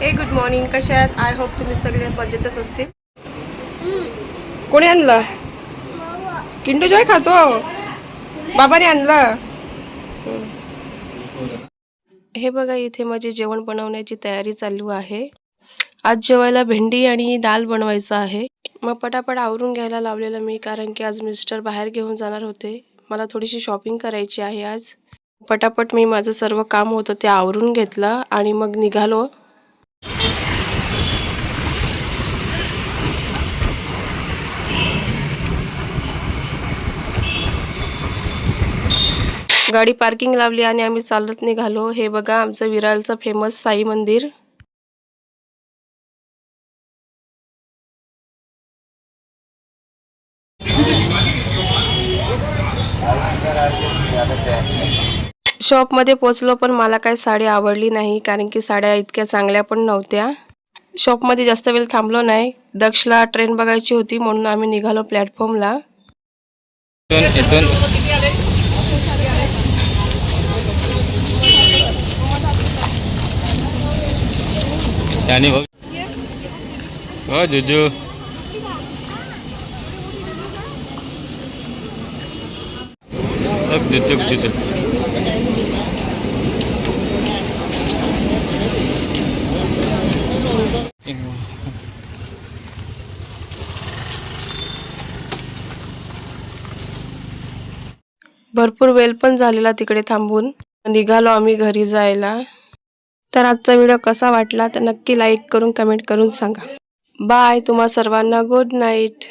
हे good morning कशा आहेत? आय होप तुम्ही सगळे मजेतच असतील. कोणी आणलं? किंडू जॉय खातो. बाबाने आणलं. हे बघा इथे माझे जेवण बनवण्याची तयारी चालू आहे. आज जेवायला भेंडी आणि दाल बनवायचं आहे. मग पटापट आवरून घ्यायला लावलेलं मी कारण की आज मिस्टर बाहेर घेऊन जाणार होते. मला थोडीशी शॉपिंग करायची आहे आज. पटापट मी माझं सर्व काम होतं ते आवरून घेतलं आणि मग निघालो. गाडी पार्किंग लावली आणि आम्ही चालत निघालो. हे बघा आमचं विरारचं फेमस साई मंदिर. शॉपमध्ये पोचलो पण मला काही साडी आवडली नाही कारण की साड्या इतक्या चांगल्या पण नव्हत्या. शॉपमध्ये जास्त वेळ थांबलो नाही. दक्षला ट्रेन बघायची होती म्हणून आम्ही निघालो प्लॅटफॉर्मला त्याने बघ. हो जुजू. जुजू जुजू. भरपूर वेळ पण झालेला तिकडे थांबून. निघालो आम्ही घरी जायला. तर आजचा व्हिडिओ कसा वाटला तर नक्की लाईक करून कमेंट करून सांगा. बाय तुम्हा सर्वांना. Good night.